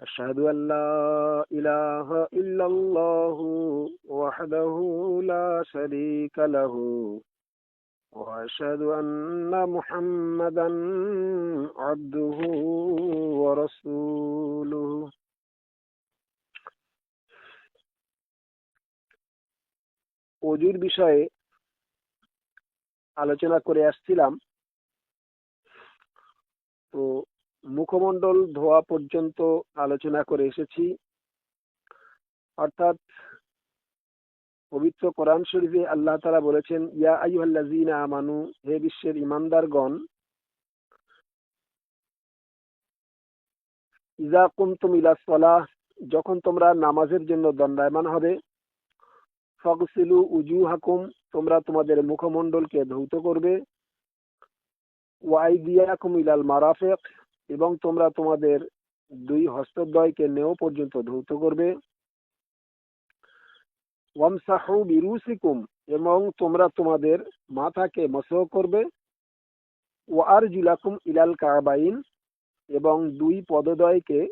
أشهد أن لا إله إلا الله وحده لا شريك له وأشهد أن محمدا عبده ورسوله অজুর বিষয়ে আলোচনা করে আসছিলাম তো মুখমণ্ডল ধোয়া পর্যন্ত আলোচনা করে এসেছি। অর্থাৎ পবিত্র কোরআন শরীফে আল্লাহ তালা বলেছেন, ইয়া আইহাল্লাজিনা আমানু, হে বিশ্বের ইমানদারগণ ইজা কুমতুম ইলা সলাহ, যখন তোমরা নামাজের জন্য দণ্ডায়মান হবে, ফগসিলু উজু হাকুম তোমরা তোমাদের মুখমণ্ডলকে ধৌত করবে ওয়াইদিয়াকুম ইলাল মারাফেক এবং তোমরা তোমাদের দুই হস্তদ্বয়কে নেও পর্যন্ত ধৌত করবে। এবং তোমরা তোমাদের মাথাকে মসহ করবে। ও আর জুলাকুম ইলাল কাবাইন এবং দুই পদদয়কে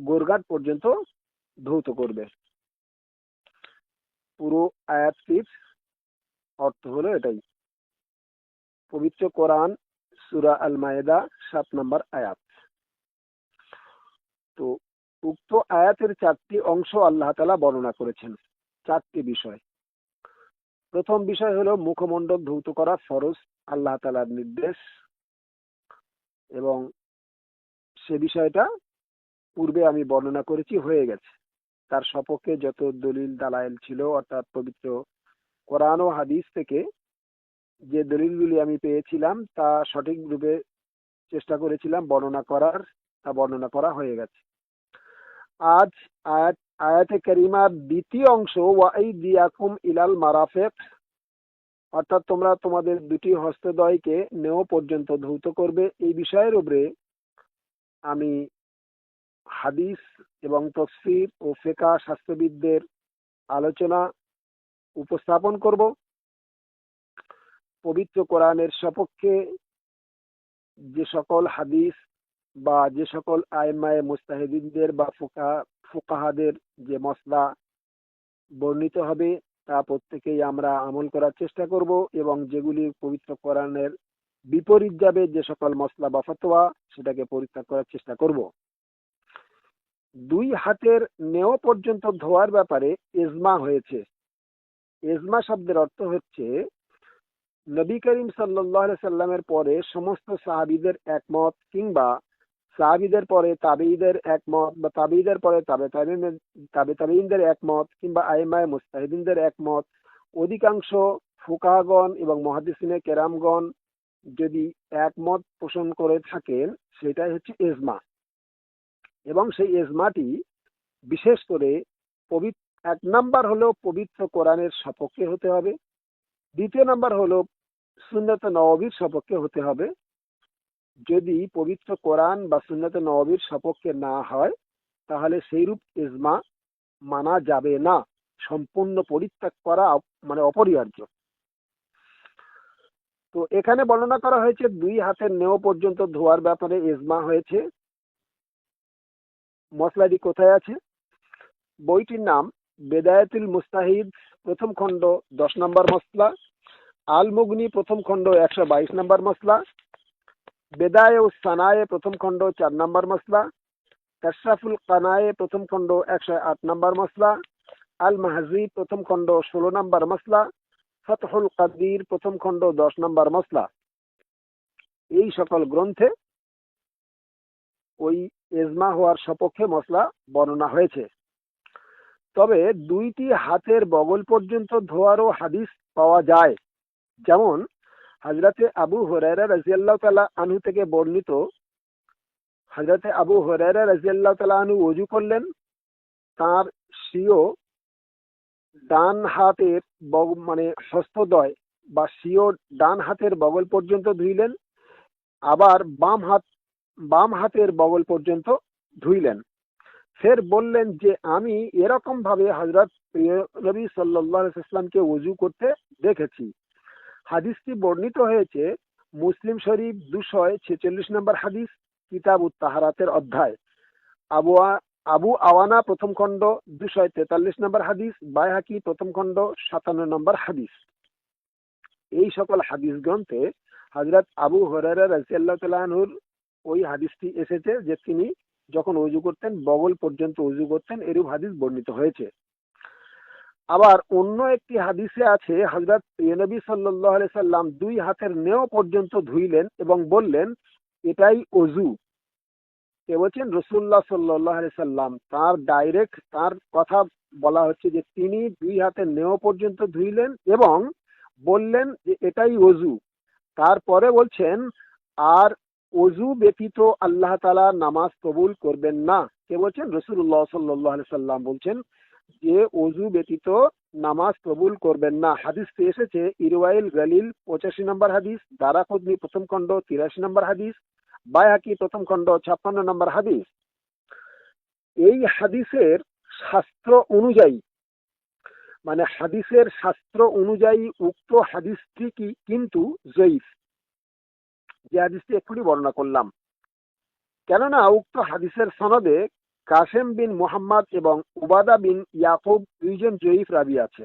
গোরগাট পর্যন্ত ধৌত করবে। পুরো আয়াতটির অর্থ হলো এটাই। পবিত্র কোরআন সুরা আল মায়েদা সাত নম্বর আয়াত। তো উক্ত আয়াতের চারটি অংশ আল্লাহ তালা বর্ণনা করেছেন, চারটি বিষয়। প্রথম বিষয় হলো মুখমণ্ডল ধৌত করা ফরজ, আল্লাহ তালার নির্দেশ। এবং সে বিষয়টা পূর্বে আমি বর্ণনা করেছি, হয়ে গেছে। তার সপক্ষে যত দলিল দালাইল ছিল, অর্থাৎ পবিত্র কোরআন ও হাদিস থেকে যে দলিলগুলি আমি পেয়েছিলাম, তা সঠিক রূপে চেষ্টা করেছিলাম বর্ণনা করার, তা বর্ণনা করা হয়ে গেছে। আজ আয়াত, আয়াতে করিমার দ্বিতীয় অংশ ওয়াই দিয়াকুম ইলাল মারাফেক, অর্থাৎ তোমরা তোমাদের দুটি হস্তদয়কে নেও পর্যন্ত ধৌত করবে। এই বিষয়ের উপরে আমি হাদিস এবং তফসির ও ফেকা শাস্ত্রবিদদের আলোচনা উপস্থাপন করব। পবিত্র কোরআনের সপক্ষে যে সকল হাদিস বা যে সকল আয়মায় মুস্তাহিদিনদের বা ফুকা, ফুকাহাদের যে মশলা বর্ণিত হবে, তা প্রত্যেকেই আমরা আমল করার চেষ্টা করব এবং যেগুলি পবিত্র কোরআনের বিপরীত যাবে, যে সকল মশলা বা ফতোয়া, সেটাকে পরিত্যাগ করার চেষ্টা করব। দুই হাতের নেও পর্যন্ত ধোয়ার ব্যাপারে এজমা হয়েছে। এজমা শব্দের অর্থ হচ্ছে নবী করিম সাল্লাহ সাল্লামের পরে সমস্ত সাহাবিদের একমত কিংবা সাহাবিদের পরে তাবেইদের একমত বা তাবেইদের পরে তাবে তাবে তাবেইনদের একমত কিংবা আইমায় মুস্তাহিদিনদের একমত, অধিকাংশ ফুকাগণ এবং মহাদিসিনে কেরামগণ যদি একমত পোষণ করে থাকেন, সেটাই হচ্ছে এজমা এবং সেই এজমাটি বিশেষ করে পবিত্র এক নাম্বার হলেও পবিত্র কোরআনের সপক্ষে হতে হবে। দ্বিতীয় নাম্বার হলো, সুন্নত নবীর সপক্ষে হতে হবে। যদি পবিত্র কোরআন বা সুন্নত নবীর সপক্ষে না হয়, তাহলে সেইরূপ ইজমা মানা যাবে না। সম্পূর্ণ পরিত্যাগ করা মানে অপরিহার্য। তো এখানে বর্ণনা করা হয়েছে, দুই হাতের নেও পর্যন্ত ধোয়ার ব্যাপারে ইজমা হয়েছে। মশলাটি কোথায় আছে? বইটির নাম বেদায়াতুল মুস্তাহিদ প্রথম খণ্ড দশ নম্বর মশলা আল মুগনি প্রথম খণ্ড একশো বাইশ নম্বর মশলা বেদায় ও সানায়ে প্রথম খণ্ড চার নম্বর মশলা কাশরাফুল কানায়ে প্রথম খণ্ড একশো আট নম্বর মশলা আল মাহাজি প্রথম খণ্ড ষোলো নম্বর মশলা ফতহুল কাদির প্রথম খণ্ড দশ নম্বর মশলা এই সকল গ্রন্থে ওই এজমা হওয়ার সপক্ষে মশলা বর্ণনা হয়েছে। তবে দুইটি হাতের বগল পর্যন্ত ধোয়ারও হাদিস পাওয়া যায়। যেমন হাজরাতে আবু হরাইরা রাজিয়াল্লাহ তালা আনহু থেকে বর্ণিত হাজরাতে আবু হরাইরা রাজিয়াল্লাহ তালা আনহু অজু করলেন, তার সিও ডান হাতের মানে হস্তদয় বা সিও ডান হাতের বগল পর্যন্ত ধুইলেন, আবার বাম হাত, বাম হাতের বগল পর্যন্ত ধুইলেন। ফের বললেন যে, আমি এরকম ভাবে হজরত প্রিয় নবী সাল্লাহামকে উজু করতে দেখেছি। হাদিসটি বর্ণিত হয়েছে মুসলিম শরীফ দুশয় ছেচল্লিশ নম্বর হাদিস কিতাব তাহারাতের অধ্যায়। আবু আ- আবু আওয়ানা প্রথম খণ্ড দুশো তেতাল্লিশ নম্বর হাদিস বাইহাকি প্রথম খণ্ড সাতান্ন নম্বর হাদিস। এই সকল হাদিস গ্রন্থে হজরত আবু হরারা রাজিয়াল্লাহ তালাহুর ওই হাদিসটি এসেছে যে তিনি যখন উজু করতেন, বগল পর্যন্ত উজু করতেন, এরূপ হাদিস বর্ণিত হয়েছে। আবার অন্য একটি হাদিসে আছে হজরত নবী সাল্লাহ সাল্লাম দুই হাতের নেও পর্যন্ত ধুইলেন এবং বললেন, এটাই অজু কে বলছেন? রসুল্লাহ সাল্লাহ সাল্লাম। তার ডাইরেক্ট তার কথা বলা হচ্ছে যে, তিনি দুই হাতের নেও পর্যন্ত ধুইলেন এবং বললেন যে, এটাই অজু তারপরে বলছেন, আর অজু ব্যতীত আল্লাহ তালা নামাজ কবুল করবেন না। কে বলছেন? রসুল্লাহ সাল্লাহ সাল্লাম বলছেন যে অজু ব্যতীত নামাজ কবুল করবেন না। হাদিসটি এসেছে ইরওয়াইল গালিল, পঁচাশি নম্বর হাদিস, দারাকুদনি প্রথম খণ্ড, তিরাশি নম্বর হাদিস, বায়াকি প্রথম খণ্ড, ছাপ্পান্ন নম্বর হাদিস। এই হাদিসের শাস্ত্র অনুযায়ী মানে হাদিসের শাস্ত্র অনুযায়ী উক্ত হাদিসটি কি কিন্তু জয়ীফ। যে হাদিসটি এক্ষুনি বর্ণনা করলাম। কেননা উক্ত হাদিসের সনদে কাসেম বিন মোহাম্মদ এবং উবাদা বিন ইয়াকুব দুইজন জয়ীফ রাবি আছে।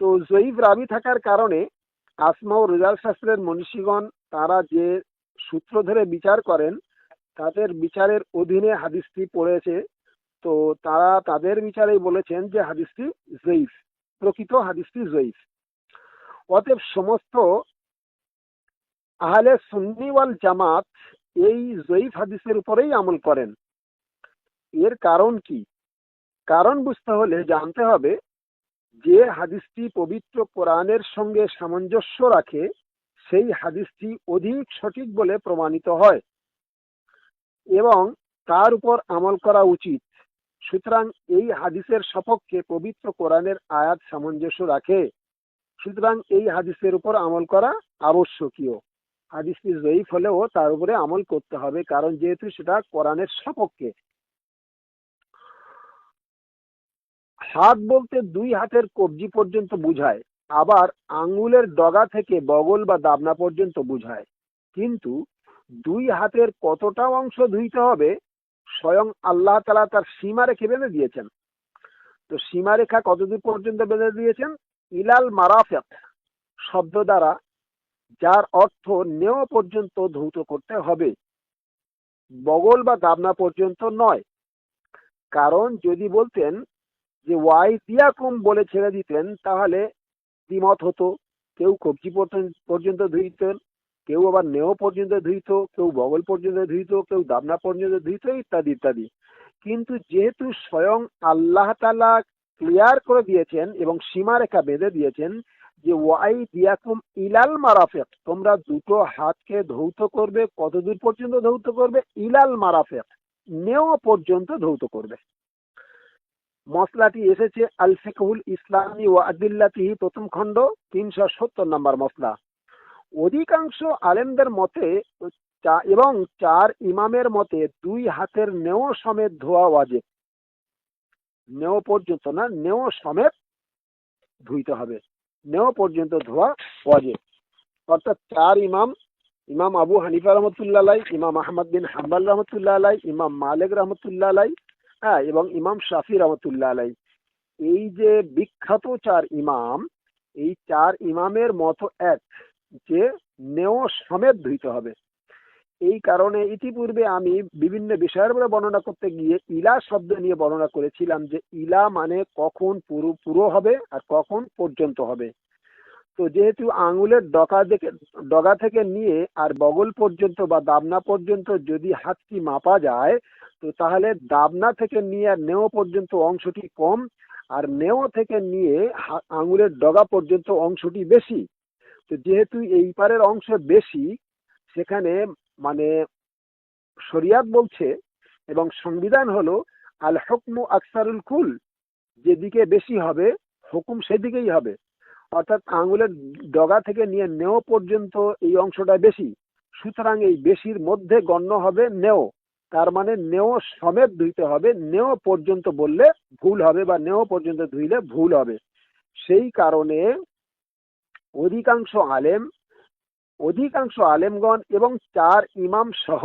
তো জয়ীফ রাবি থাকার কারণে আসমা ও রেজাল শাস্ত্রের মনীষীগণ তারা যে সূত্র ধরে বিচার করেন, তাদের বিচারের অধীনে হাদিসটি পড়েছে। তো তারা তাদের বিচারেই বলেছেন যে হাদিসটি জয়ীফ, প্রকৃত হাদিসটি জয়ীফ। অতএব সমস্ত আহলে সুন্নি ওয়াল জামাত এই জয়ীফ হাদিসের উপরেই আমল করেন। এর কারণ কি? কারণ বুঝতে হলে জানতে হবে যে হাদিসটি পবিত্র কোরআনের সঙ্গে সামঞ্জস্য রাখে, সেই হাদিসটি অধিক সঠিক বলে প্রমাণিত হয় এবং তার উপর আমল করা উচিত। সুতরাং এই হাদিসের সপক্ষে পবিত্র কোরআনের আয়াত সামঞ্জস্য রাখে। সুতরাং এই হাদিসের উপর আমল করা আবশ্যকীয়। হাদিসটি জয়ীফ হলেও তার উপরে আমল করতে হবে, কারণ যেহেতু সেটা কোরআনের সপক্ষে। হাত বলতে দুই হাতের কবজি পর্যন্ত বুঝায়, আবার আঙ্গুলের ডগা থেকে বগল বা দাবনা পর্যন্ত বুঝায়। কিন্তু দুই হাতের কতটা অংশ ধুইতে হবে, স্বয়ং আল্লাহ তালা তার সীমা রেখে বেঁধে দিয়েছেন। তো সীমারেখা কতদূর পর্যন্ত বেঁধে দিয়েছেন? ইলাল মারাফেক শব্দ দ্বারা যার অর্থ নেও পর্যন্ত ধৌত করতে হবে। বগল বা দাবনা পর্যন্ত নয়। কারণ যদি বলতেন যে ওয়াই দিয়া কম বলে ছেড়ে দিতেন, তাহলে দ্বিমত হতো। কেউ কবজি পর্যন্ত ধুইতেন কেউ আবার নেও পর্যন্ত ধুইত কেউ বগল পর্যন্ত ধুইত কেউ দাবনা পর্যন্ত ধুইত ইত্যাদি ইত্যাদি। কিন্তু যেহেতু স্বয়ং আল্লাহ তালা ক্লিয়ার করে দিয়েছেন এবং সীমারেখা বেঁধে দিয়েছেন যে ওয়াই দিয়াকুম ইলাল মারাফেক, তোমরা দুটো হাতকে ধৌত করবে, কতদূর পর্যন্ত ধৌত করবে? ইলাল মারাফেক, নেও পর্যন্ত ধৌত করবে। মশলাটি এসেছে আল ফিকহুল ইসলামী ও আদিল্লাতিহি, প্রথম খণ্ড, তিনশো সত্তর নম্বর মশলা অধিকাংশ আলেমদের মতে এবং চার ইমামের মতে, দুই হাতের নেও সমেত ধোয়া ওয়াজেব। নেও পর্যন্ত না, নেও সমেত ধুইতে হবে। নেও পর্যন্ত ধোয়া ওয়াজিব অর্থাৎ চার ইমাম ইমাম আবু হানিফা রহমতুল্লাহ আলাই ইমাম আহমদ বিন হাম্বাল রহমতুল্লাহ আলাই ইমাম মালিক রহমতুল্লাহ আলাই হ্যাঁ এবং ইমাম শাফি রহমতুল্লাহ আলাই এই যে বিখ্যাত চার ইমাম, এই চার ইমামের মতো এক যে নেও সমেত ধুইতে হবে। এই কারণে ইতিপূর্বে আমি বিভিন্ন বিষয়ের উপরে বর্ণনা করতে গিয়ে ইলা শব্দ নিয়ে বর্ণনা করেছিলাম যে ইলা মানে কখন পুরো পুরো হবে আর কখন পর্যন্ত হবে। তো যেহেতু আঙুলের ডগা থেকে ডগা থেকে নিয়ে আর বগল পর্যন্ত বা দাবনা পর্যন্ত যদি হাতটি মাপা যায়, তো তাহলে দাবনা থেকে নিয়ে আর নেও পর্যন্ত অংশটি কম আর নেও থেকে নিয়ে আঙুলের ডগা পর্যন্ত অংশটি বেশি। তো যেহেতু এই পারের অংশ বেশি, সেখানে মানে শরিয়াত বলছে এবং সংবিধান হলো, আল হুকমু আকসারুল কুল যেদিকে বেশি হবে, হুকুম সেদিকেই হবে। অর্থাৎ আঙুলের ডগা থেকে নিয়ে নেও পর্যন্ত এই অংশটা বেশি। সুতরাং এই বেশির মধ্যে গণ্য হবে নেও। তার মানে নেও সমেত ধুইতে হবে। নেও পর্যন্ত বললে ভুল হবে বা নেও পর্যন্ত ধুইলে ভুল হবে। সেই কারণে অধিকাংশ আলেম অধিকাংশ আলেমগণ এবং চার ইমাম সহ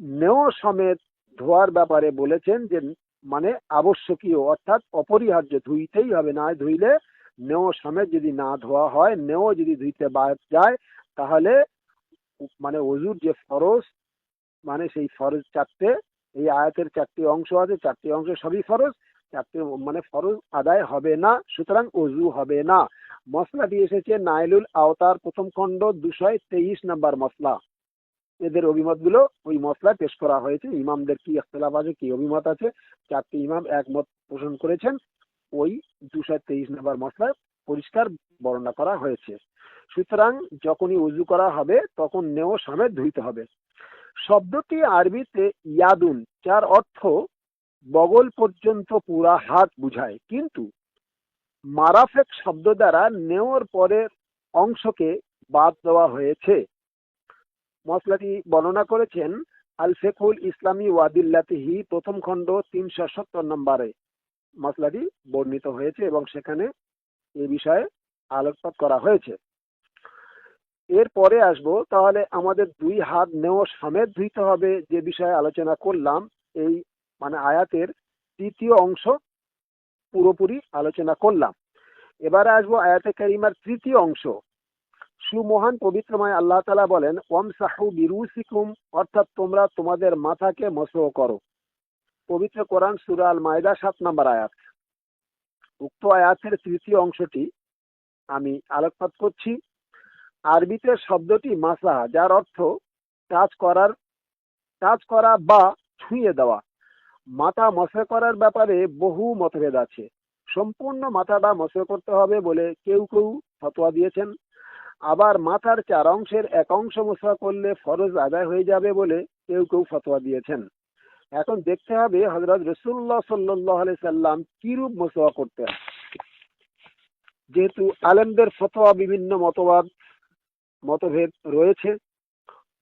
নেও সমেত ধোয়ার ব্যাপারে বলেছেন যে মানে আবশ্যকীয়, অর্থাৎ অপরিহার্য, ধুইতেই হবে, না ধুইলে নেও সমেত যদি না ধোয়া হয়, নেও যদি ধুইতে বাদ যায়, তাহলে মানে অজুর যে ফরজ মানে সেই ফরজ চারটে, এই আয়াতের চারটি অংশ আছে, চারটি অংশ সবই ফরজ, চারটি মানে ফরজ আদায় হবে না, সুতরাং অজু হবে না। মশলাটি এসেছে নাইলুল আওতার প্রথম খণ্ড দুশয় তেইশ নাম্বার মশলা। এদের অভিমতগুলো ওই মশলায় পেশ করা হয়েছে। ইমামদের কি ইখতলাফ আছে, কি অভিমত আছে, চারটি ইমাম একমত পোষণ করেছেন। ওই দুশো তেইশ নাম্বার মশলায় পরিষ্কার বর্ণনা করা হয়েছে। সুতরাং যখনই উজু করা হবে, তখন নেও সমেত ধুইতে হবে। শব্দটি আরবিতে ইয়াদুন, যার অর্থ বগল পর্যন্ত পুরা হাত বুঝায়। কিন্তু মারাফেক শব্দ দ্বারা নেওয়ার পরের অংশকে বাদ দেওয়া হয়েছে। মশলাটি বর্ণনা করেছেন আল ফেকুল ইসলামী ওয়াদিল্লাতিহি, প্রথম খণ্ড তিনশো সত্তর নম্বরে। মশলাটি বর্ণিত হয়েছে এবং সেখানে এ বিষয়ে আলোকপাত করা হয়েছে। এরপরে আসব, তাহলে আমাদের দুই হাত নেও সমেত ধুইতে হবে, যে বিষয়ে আলোচনা করলাম, এই মানে আয়াতের তৃতীয় অংশ পুরোপুরি আলোচনা করলাম। এবারে আসব আয়াতে কারিমার তৃতীয় অংশ। সুমহান পবিত্রময় আল্লাহ তালা বলেন ওম সাহু বিরুসিকুম অর্থাৎ তোমরা তোমাদের মাথাকে মসহ করো। পবিত্র কোরআন সুরাল মায়দা সাত নম্বর আয়াত। উক্ত আয়াতের তৃতীয় অংশটি আমি আলোকপাত করছি। আরবিতে শব্দটি মাসা যার অর্থ টাচ করার টাচ করা বা ছুঁয়ে দেওয়া। মাথা মশে করার ব্যাপারে বহু মতভেদ আছে। সম্পূর্ণ মাথাটা মশে করতে হবে বলে কেউ কেউ ফতোয়া দিয়েছেন। আবার মাথার চার অংশের এক অংশ মশা করলে ফরজ আদায় হয়ে যাবে বলে কেউ কেউ ফতোয়া দিয়েছেন। এখন দেখতে হবে হজরত রসুল্লাহ সাল্লাহ সাল্লাম কিরূপ মশোয়া করতেন। যেহেতু আলেমদের ফতোয়া বিভিন্ন মতবাদ, মতভেদ রয়েছে।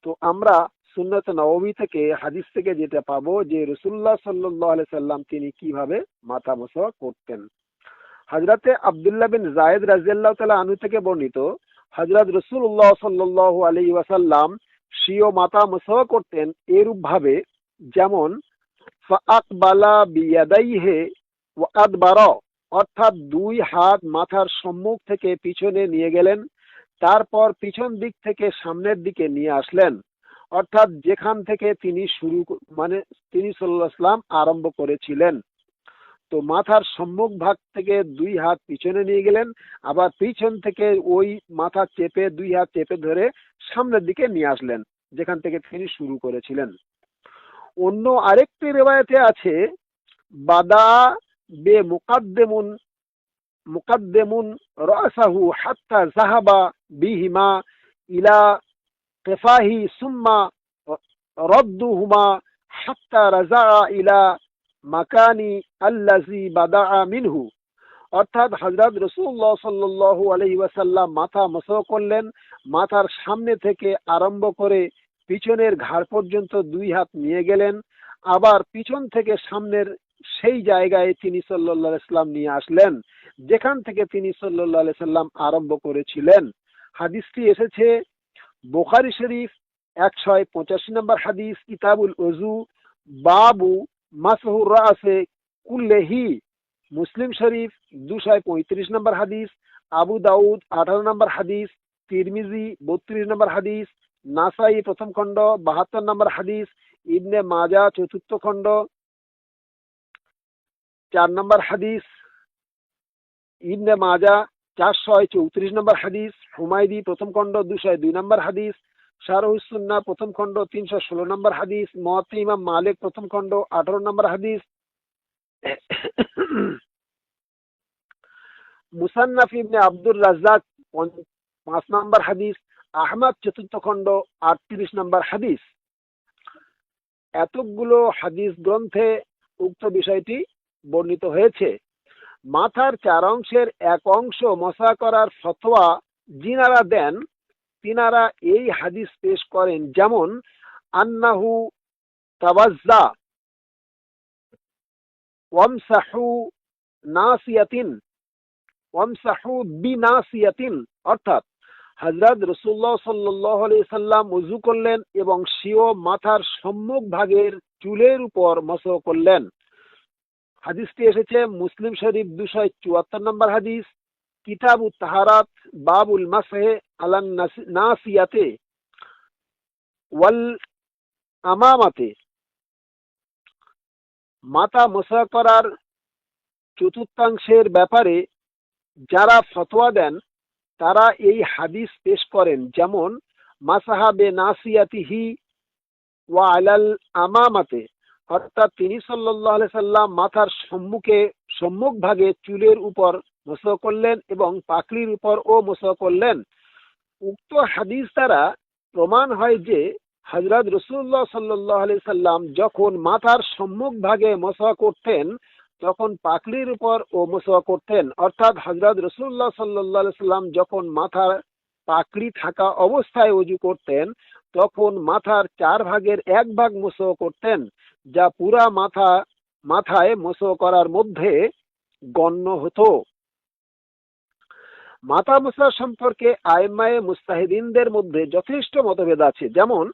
তো আমরা সুন্নত নবমী থেকে হাদিস থেকে যেটা পাবো যে রসুল্লাহ সাল্লাহ সাল্লাম তিনি কীভাবে মাথা মশোয়া করতেন। হজরতে আবদুল্লাহ বিন জায়েদ রাজিয়াল্লাহ তালা আনু থেকে বর্ণিত হজরত রসুল্লাহ সাল্লাহ আলী ওয়াসাল্লাম স্বীয় মাথা মশোয়া করতেন এরূপ ভাবে যেমন আকবালা বিয়াদাইহে ওয়াদবার অর্থাৎ দুই হাত মাথার সম্মুখ থেকে পিছনে নিয়ে গেলেন, তারপর পিছন দিক থেকে সামনের দিকে নিয়ে আসলেন। অর্থাৎ যেখান থেকে তিনি শুরু মানে তিনি সাল্লাহাম আরম্ভ করেছিলেন। তো মাথার সম্মুখ ভাগ থেকে দুই হাত পিছনে নিয়ে গেলেন, আবার পিছন থেকে ওই মাথা চেপে দুই হাত চেপে ধরে সামনের দিকে নিয়ে আসলেন, যেখান থেকে তিনি শুরু করেছিলেন। অন্য আরেকটি রেবায়তে আছে, বাদা বে মুকাদ্দেমুন মুকাদ্দেমুন রাসাহু হাত্তা জাহাবা বিহিমা ইলা কেফাহি সুম্মা রদ্দুহুমা হাত্তা রাজা ইলা মাকানি আল্লাজি বাদা মিনহু। অর্থাৎ হজরত রসুল্লাহ সাল্লাহ আলহি ওয়াসাল্লাম মাথা মসহ করলেন, মাথার সামনে থেকে আরম্ভ করে পিছনের ঘাড় পর্যন্ত দুই হাত নিয়ে গেলেন, আবার পিছন থেকে সামনের সেই জায়গায় তিনি সাল্লাহ ইসলাম নিয়ে আসলেন, যেখান থেকে তিনি সাল্লাহ সাল্লাম আরম্ভ করেছিলেন। হাদিসটি এসেছে বোখারি শরীফ একশয় পঁচাশি নম্বর হাদিস, কিতাবুল অজু বাবু মাসহুর রাসে কুল্লেহি, মুসলিম শরীফ দুশয় পঁয়ত্রিশ নম্বর হাদিস, আবু দাউদ আঠারো নম্বর হাদিস, তিরমিজি বত্রিশ নম্বর হাদিস, নাসাই প্রথম খণ্ড বাহাত্তর নম্বর হাদিস, ইবনে মাজা চতুর্থ খণ্ড চার নম্বর হাদিস, ইবনে মাজা চারশয় চৌত্রিশ নম্বর হাদিস, হুমায়দি প্রথম খণ্ড দুশয় দুই নম্বর হাদিস শারহুসুন্না প্রথম খণ্ড তিনশো ষোলো নম্বর হাদিস মহাতে ইমাম মালিক প্রথম খণ্ড আঠারো নম্বর হাদিস। মুসান্নাফ ইবনে আব্দুর রাজ্জাক পাঁচ নম্বর হাদিস, আহমদ চতুর্থ খণ্ড আটত্রিশ নম্বর হাদিস। এতগুলো হাদিস গ্রন্থে উক্ত বিষয়টি বর্ণিত হয়েছে। মাথার চার অংশের এক অংশ মশা করার ফতোয়া যিনারা দেন, তিনারা এই হাদিস পেশ করেন যেমন, আন্নাহু তাওয়াজ্জা, ওয়ামসাহু নাসিয়াতিন, ওয়ামসাহু বিনাসিয়াতিন, অর্থাৎ হজরত রসুল্লাহ সাল্লাহ সাল্লাম উজু করলেন এবং সিও মাথার সম্মুখ ভাগের চুলের উপর মসহ করলেন। হাদিসটি এসেছে মুসলিম শরীফ দুশো চুয়াত্তর নম্বর হাদিস। কিতাবু তাহারাত বাবুল মাসহে আলান নাসি- নাসিয়াতে ওয়াল আমামাতে। মাতা মশা করার চতুর্থাংশের ব্যাপারে যারা ফতোয়া দেন, তারা এই হাদিস পেশ করেন, যেমন মাসাহাবে নাসিয়াতিহি ওয়া আলাল আমামাতে। অর্থাৎ তিনি আলাইহি সাল্লাম মাথার সম্মুখে সম্মুখ ভাগে চুলের উপর মসহ করলেন এবং পাকড়ির উপর ও মসহ করলেন। উক্ত হাদিস দ্বারা প্রমাণ হয় যে হজরত রসুল্লাহ সাল্লাহ আলি সাল্লাম যখন মাথার সম্মুখ ভাগে মশা করতেন, তখন পাকড়ির উপর ও মশা করতেন। অর্থাৎ হজরত রসুল্লাহ সাল্লাহ সাল্লাম যখন মাথার পাকড়ি থাকা অবস্থায় উজু করতেন, তখন মাথার চার ভাগের এক ভাগ মশো করতেন। যা পুরা মাথা, মাথায় মশো করার মধ্যে গণ্য হতো। মাথা মশা সম্পর্কে আইমায়ে মুস্তাহিদিনদের মধ্যে যথেষ্ট মতভেদ আছে। যেমন,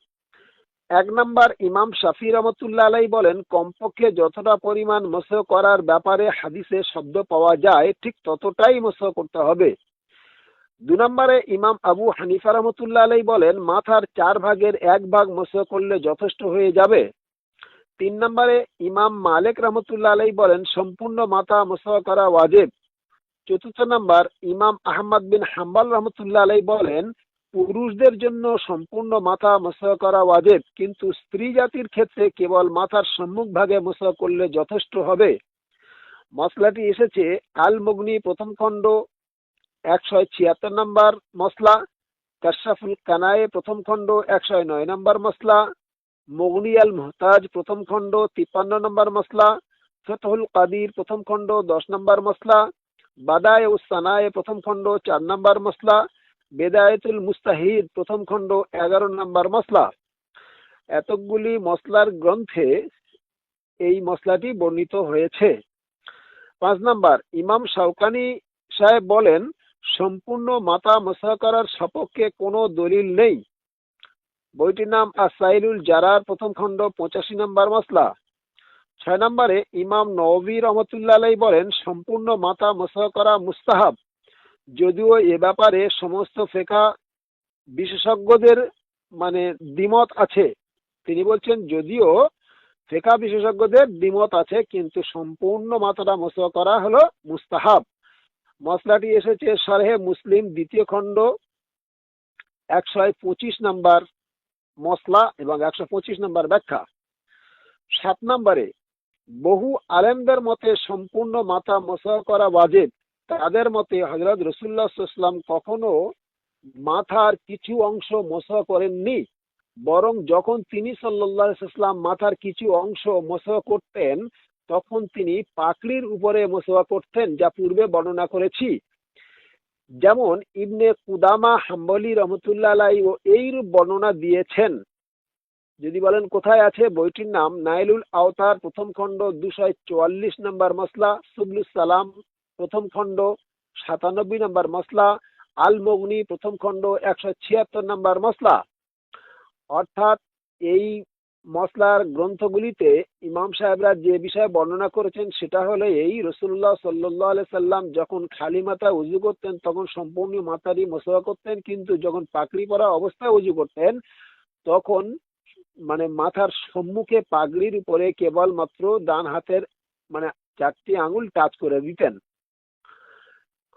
এক নম্বর ইমাম শাফি রহমতুল্লাহ আলাই বলেন, কমপক্ষে যতটা পরিমাণ মসহ করার ব্যাপারে হাদিসে শব্দ পাওয়া যায়, ঠিক ততটাই মসহ করতে হবে। দু নম্বরে ইমাম আবু হানিফা রহমতুল্লাহ আলাই বলেন, মাথার চার ভাগের এক ভাগ মসহ করলে যথেষ্ট হয়ে যাবে। তিন নম্বরে ইমাম মালিক রহমতুল্লাহ আলাই বলেন, সম্পূর্ণ মাথা মসহ করা ওয়াজেব। চতুর্থ নম্বর, ইমাম আহমদ বিন হাম্বাল রহমতুল্লাহ আলাই বলেন, পুরুষদের জন্য সম্পূর্ণ মাথা মসা করা ওয়াজেব, কিন্তু স্ত্রী জাতির ক্ষেত্রে কেবল মাথার সম্মুখ ভাগে মসা করলে যথেষ্ট হবে। মশলাটি এসেছে আল মগ্নি প্রথম খণ্ড, একশো ছিয়াত্তর নম্বর মশলা কাশাফুল কানায়ে প্রথম খণ্ড, একশো নয় নম্বর মশলা মগনি আল মোহতাজ প্রথম খণ্ড, তিপ্পান্ন নম্বর মশলা ফতহুল কাদির প্রথম খণ্ড, দশ নম্বর মশলা বাদায় উসানায় প্রথম খণ্ড, চার নম্বর মশলা বেদায়েতুল মুস্তাহিদ প্রথম খণ্ড, এগারো নম্বর মশলা এতগুলি মশলার গ্রন্থে এই মশলাটি বর্ণিত হয়েছে। পাঁচ নাম্বার, ইমাম শাওকানি সাহেব বলেন, সম্পূর্ণ মাতা মশা করার সপক্ষে কোনো দলিল নেই। বইটির নাম আসাইলুল জারার প্রথম খণ্ড, পঁচাশি নম্বর মশলা ছয় নম্বরে ইমাম নবী রহমতুল্লাহ বলেন, সম্পূর্ণ মাথা মশা করা মুস্তাহাব। যদিও এ ব্যাপারে সমস্ত ফেকা বিশেষজ্ঞদের মানে দ্বিমত আছে। তিনি বলছেন, যদিও ফেকা বিশেষজ্ঞদের দ্বিমত আছে, কিন্তু সম্পূর্ণ মাথাটা মশা করা হলো মুস্তাহাব। মশলাটি এসেছে সারহে মুসলিম দ্বিতীয় খণ্ড, একশো পঁচিশ নাম্বার। মশলা এবং একশো পঁচিশ নাম্বার ব্যাখ্যা। সাত নম্বরে, বহু আলেমদের মতে সম্পূর্ণ মাথা মশা করা ওয়াজেব। তাদের মতে হজরত রসুল্লাহাম কখনো মাথার কিছু অংশ মশা করেননি, বরং যখন তিনি সাল্লাহাম মাথার কিছু অংশ মশা করতেন, তখন তিনি পাকড়ির উপরে মশা করতেন, যা পূর্বে বর্ণনা করেছি। যেমন ইবনে কুদামা, হাম্বলি রহমতুল্লাহ আলাই ও এইরূপ বর্ণনা দিয়েছেন। যদি বলেন কোথায় আছে বইটির নাম, নাইলুল আওতার প্রথম খণ্ড দুশো চুয়াল্লিশ নম্বর মশলা সুবলুস সালাম প্রথম খণ্ড, সাতানব্বই নম্বর মশলা আল মগনি প্রথম খণ্ড একশো ছিয়াত্তর নম্বর মশলা অর্থাৎ এই মশলার গ্রন্থগুলিতে ইমাম সাহেবরা যে বিষয়ে বর্ণনা করেছেন সেটা হলো এই রসুল্লাহ সাল্লাহ আলাই সাল্লাম যখন খালি মাথা উজু করতেন, তখন সম্পূর্ণ মাথারই মশলা করতেন, কিন্তু যখন পাকড়ি পরা অবস্থায় উজু করতেন, তখন মানে মাথার সম্মুখে পাগড়ির উপরে কেবলমাত্র ডান হাতের মানে চারটি আঙুল টাচ করে দিতেন।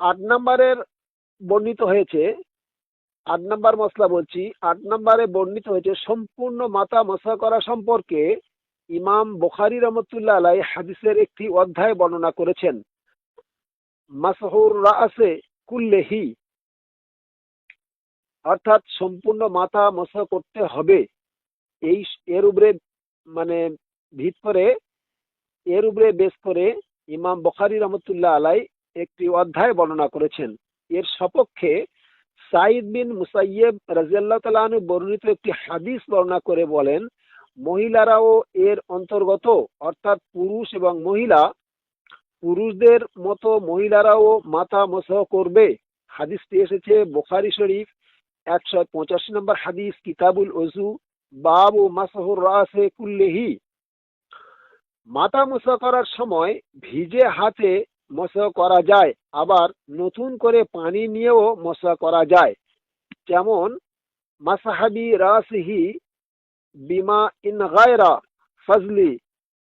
আট নম্বরের বর্ণিত হয়েছে আট নম্বর মশলা বলছি, আট নম্বরে বর্ণিত হয়েছে সম্পূর্ণ মাথা মশা করা সম্পর্কে ইমাম বোখারি রহমতুল্লাহ আলাই হাদিসের একটি অধ্যায় বর্ণনা করেছেন। মাসহুর কুল্লেহি, অর্থাৎ সম্পূর্ণ মাথা মশা করতে হবে। এই এর উপরে মানে ভিত করে, এর উপরে বেশ করে ইমাম বখারি রহমতুল্লাহ আলাই একটি অধ্যায় বর্ণনা করেছেন। এর সপক্ষে সাইদ বিন মুসাইয়েব রাজিয়াল্লাহ তালু বর্ণিত একটি হাদিস বর্ণনা করে বলেন, মহিলারাও এর অন্তর্গত, অর্থাৎ পুরুষ এবং মহিলা, পুরুষদের মতো মহিলারাও মাথা মসহ করবে। হাদিসটি এসেছে বোখারি শরীফ, একশো পঁচাশি নম্বর হাদিস, কিতাবুল ওজু বাবু মাসহুর রাসে কুল্লেহি। মাথা মোছা করার সময় ভিজে হাতে মোছা করা যায়। আবার নতুন করে পানি নিয়েও মোছা করা যায়। যেমন, মাসাহাবি রাসিহি বিমা ইন গায়রা ফজলি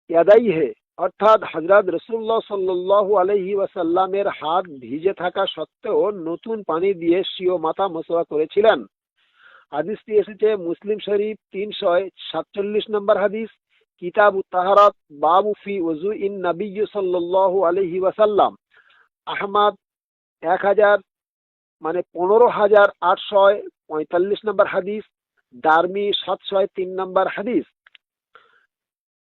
ইয়াদাইহে। অর্থাৎ হজরত রসুল্লাহ সাল্লাহ আলহি ওয়াসাল্লামের হাত ভিজে থাকা সত্ত্বেও নতুন পানি দিয়ে সিও মাথা মোসা করেছিলেন। হাদিসটি এসেছে মুসলিম শরীফ তিনশো সাতচল্লিশ নম্বর হাদিস। কিতাব তাহারাত, বাবু ফি ওজু ইন নবী সাল্লাহ আলহি ওয়াসাল্লাম। আহমদ এক হাজার মানে পনেরো হাজার আটশো পঁয়তাল্লিশ নম্বর হাদিস, দারমি সাতশো তিন নম্বর হাদিস।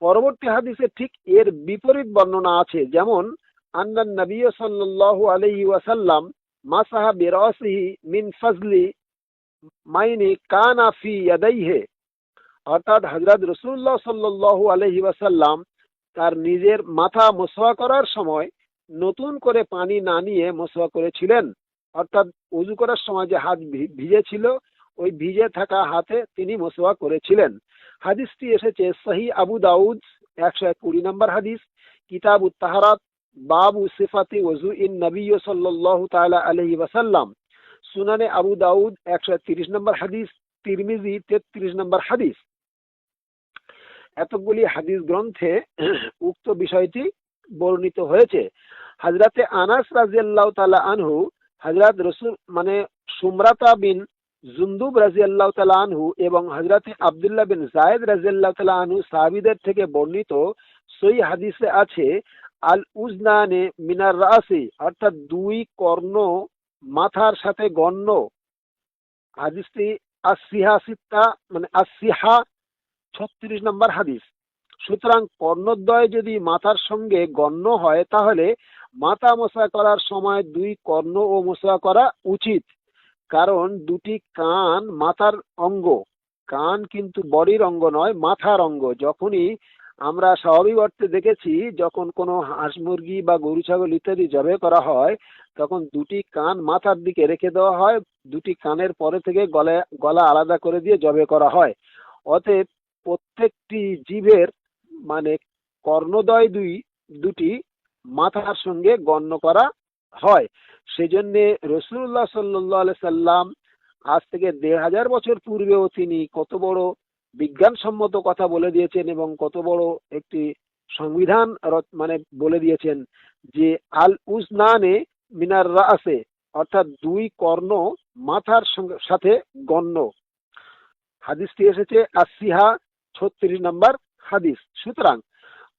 পরবর্তী হাদিসে ঠিক এর বিপরীত বর্ণনা আছে, যেমন, আন্নান নবী সাল্লাল্লাহু আলাইহি ওয়াসাল্লাম, মাসাহা বিরাসিহি মিন ফজলি মাইনি কানা ফি ইয়াদাইহি। অর্থাৎ হযরত রসুল্লাহ সাল্লাল্লাহু আলাইহি ওয়াসাল্লাম তার নিজের মাথা মোসওয়া করার সময় নতুন করে পানি না নিয়ে মোসওয়া করেছিলেন। অর্থাৎ উজু করার সময় যে হাত ভিজে ছিল ওই ভিজে থাকা হাতে তিনি মোসওয়া করেছিলেন। হাদিসটি এসেছে সহি আবু দাউদ, একশো কুড়ি নম্বর হাদিস, কিতাব উত্তাহারাত বাবু সিফাতি ওজু ইন নবী সাল্লাহ তালা আলহি ওয়াসাল্লাম। সুনানে আবু দাউদ, একশো তিরিশ নম্বর হাদিস, তিরমিজি, তেত্রিশ নম্বর হাদিস। এতগুলি হাদিস গ্রন্থে উক্ত বিষয়টি বর্ণিত হয়েছে। হাজরাতে আনাস রাজিয়াল্লাহ তালা আনহু হাজরাত রসুল মানে সুমরাতা বিন জুন্দুব রাজিয়াল্লাহ তালা আনহু এবং হজরত আবদুল্লাহ বিন জায়দ রাজিয়াল্লাহ তালা আনহু সাহাবিদের থেকে বর্ণিত সই হাদিসে আছে, আল উজনানে মিনার রাসি, অর্থাৎ দুই কর্ণ মাথার সাথে গণ্য। হাদিসটি আসিহা সিত্তা মানে আসিহা ছত্রিশ নম্বর হাদিস। সুতরাং কর্ণদ্বয় যদি মাথার সঙ্গে গণ্য হয়, তাহলে মাথা মশা করার সময় দুই কর্ণ ও মশা করা উচিত। কারণ দুটি কান মাথার অঙ্গ। কান কিন্তু বডির অঙ্গ নয়, মাথার অঙ্গ। যখনই আমরা স্বাভাবিক অর্থে দেখেছি, যখন কোনো হাঁস মুরগি বা গরু, ছাগল ইত্যাদি জবে করা হয়, তখন দুটি কান মাথার দিকে রেখে দেওয়া হয়। দুটি কানের পরে থেকে গলা গলা আলাদা করে দিয়ে জবে করা হয়। অতএব প্রত্যেকটি জীবের মানে কর্ণদয় দুই, দুটি মাথার সঙ্গে গণ্য করা হয়। সেজন্যে রসুল্লাহ সাল্লাহ সাল্লাম আজ থেকে দেড় হাজার বছর পূর্বেও তিনি কত বড় বিজ্ঞানসম্মত কথা বলে দিয়েছেন এবং কত বড় একটি সংবিধান মানে বলে দিয়েছেন যে আল উজনানে মিনার রাসে, অর্থাৎ দুই কর্ণ মাথার সাথে গণ্য। হাদিসটি এসেছে আসিহা ছত্রিশ নম্বর হাদিস। সুতরাং,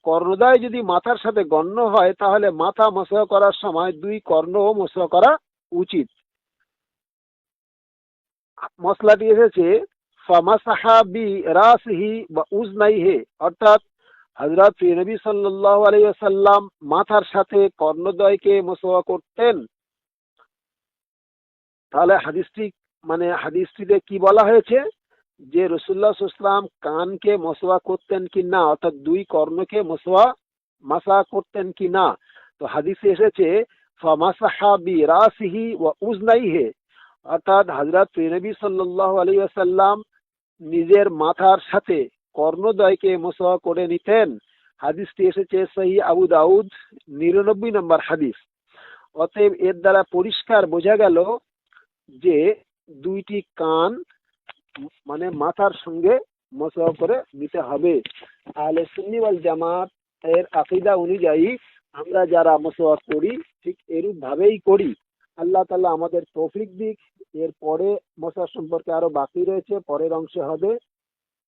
কর্ণদয় যদি মাথার সাথে গণ্য হয়, তাহলে মাথা মশা করার সময় দুই কর্ণ মশা করা উচিত। মশলাটি এসেছে, ফামাসাহা বি রাসহি বা অর্থাৎ হজরত নবী সাল্লাহ আলাইসাল্লাম মাথার সাথে কর্ণদয়কে মোসোয়া করতেন। তাহলে হাদিসটি মানে হাদিসটিতে কি বলা হয়েছে? যে রসুল্লাহ ইসলাম কানকে মশোয়া করতেন কি না, অর্থাৎ দুই কর্ণকে মশোয়া মাসা করতেন কি না? তো হাদিসে এসেছে, ফামাসাহা বি রাসিহি ওয়া উজনাইহে। অর্থাৎ নবী নিজের মাথার সাথে কর্ণদয়কে মোসা করে নিতেন। হাদিসটি এসেছে সহি আবু দাউদ, নিরানব্বই নম্বর হাদিস। অতএব এর দ্বারা পরিষ্কার বোঝা গেল যে দুইটি কান মানে মাথার সঙ্গে মোসা করে নিতে হবে। তাহলে সুন্নি ওয়াল জামাত এর আকিদা অনুযায়ী আমরা যারা মোসা করি, ঠিক এরূপ ভাবেই করি। আল্লাহ তাল্লাহ আমাদের তৌফিক দিক। এর পরে মশা সম্পর্কে আরও বাকি রয়েছে, পরের অংশে হবে।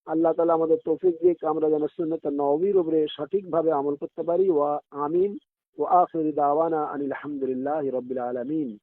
আল্লাহ তালা আমাদের তৌফিক দিক। আমরা যেন সুন্নত নবীর উপরে সঠিকভাবে আমল করতে পারি। ওয়া আমিন। ওয়া আখির দাওয়ানা আনিল আলহামদুলিল্লাহ রবিল আলমিন।